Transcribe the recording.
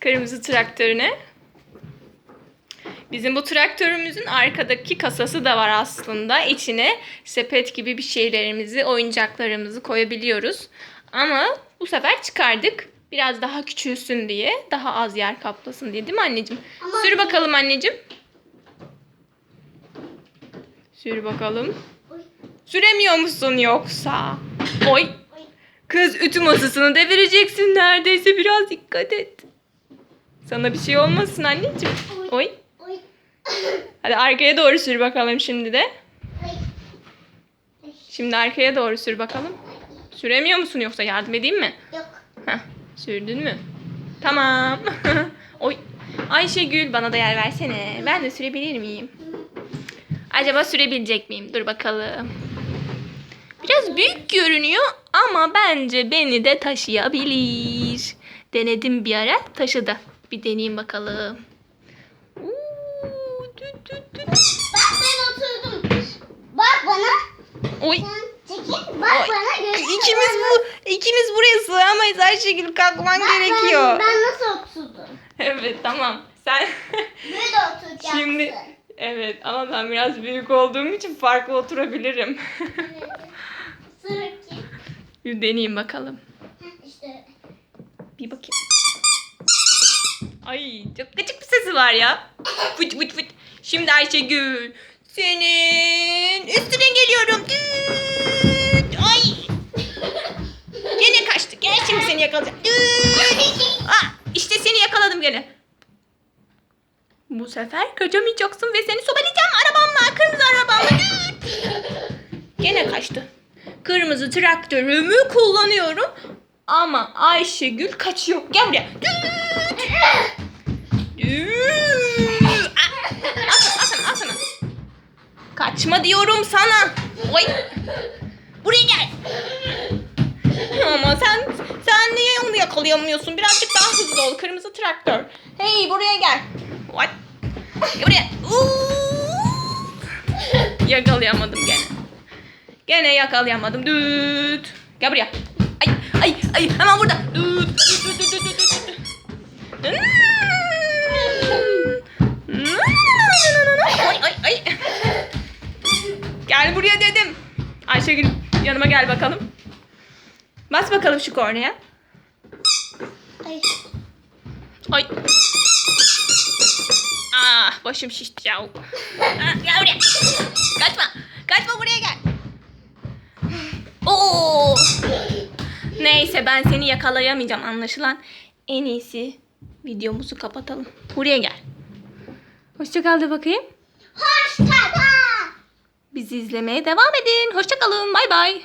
Kırmızı traktörüne. Bizim bu traktörümüzün arkadaki kasası da var aslında. İçine sepet gibi bir şeylerimizi, oyuncaklarımızı koyabiliyoruz. Ama bu sefer çıkardık. Biraz daha küçülsün diye. Daha az yer kaplasın diye değil mi anneciğim? Ama- Sür bakalım anneciğim. Sür bakalım. Süremiyor musun yoksa? Oy. Kız ütü masasını devireceksin neredeyse biraz dikkat et. Sana bir şey olmasın anneciğim. Oy. Hadi arkaya doğru sür bakalım şimdi de. Şimdi arkaya doğru sür bakalım. Süremiyor musun yoksa yardım edeyim mi? Yok. Heh, sürdün mü? Tamam. Oy. Ayşegül bana da yer versene. Ben de sürebilir miyim? Acaba sürebilecek miyim? Dur bakalım. Biraz büyük görünüyor ama bence beni de taşıyabilir. Denedim bir ara taşıdı. Bir deneyeyim bakalım. Uuu, tüt tüt tüt. Bak ben oturdum. Bak bana. Oy. Sen çekil. Bak Oy. bana. göster İkimiz bu ikimiz buraya sığamayız Ayşegül kalkman Bak gerekiyor. Ben, ben nasıl oturdum? Evet tamam. Sen Böyle oturacaksın. şimdi evet ama ben biraz büyük olduğum için farklı oturabilirim. Ki. bir deneyeyim bakalım. İşte. Bir bakayım. Ay çok gıcık bir sesi var ya. Fıt fıt fıt. Şimdi Ayşegül senin üstüne geliyorum. Düt. Ay. Gene kaçtı. Gel şimdi seni yakalayacağım. Düt. Aa, işte seni yakaladım gene. Bu sefer kaçamayacaksın ve seni sobelayacağım arabamla. Kırmızı arabamla. Düt. Gene kaçtı. Kırmızı traktörümü kullanıyorum. Ama Ayşegül kaçıyor. Gel buraya. Düt. Düt. Ah, Al sana, al sana, al sana. Kaçma diyorum sana. Oy. Buraya gel. Ama sen sen niye onu yakalayamıyorsun? Birazcık daha hızlı ol. Kırmızı traktör. Hey buraya gel. What? Buraya. Uuu. Yakalayamadım gene. Gene yakalayamadım. Düt. Gel buraya. Ay ay ay hemen burada. Düt. Düt düt düt düt düt düt. Ay ay ay. Gel buraya dedim. Ayşegül yanıma gel bakalım. Bas bakalım şu kornaya. Ay. Ay. Ah başım şişti ya. Ah, gel buraya. Kaçma. Kaçma buraya gel. Neyse ben seni yakalayamayacağım anlaşılan. En iyisi videomuzu kapatalım. Buraya gel. Hoşça kal de bakayım. Hoşça kal. Bizi izlemeye devam edin. Hoşça kalın. Bay bay.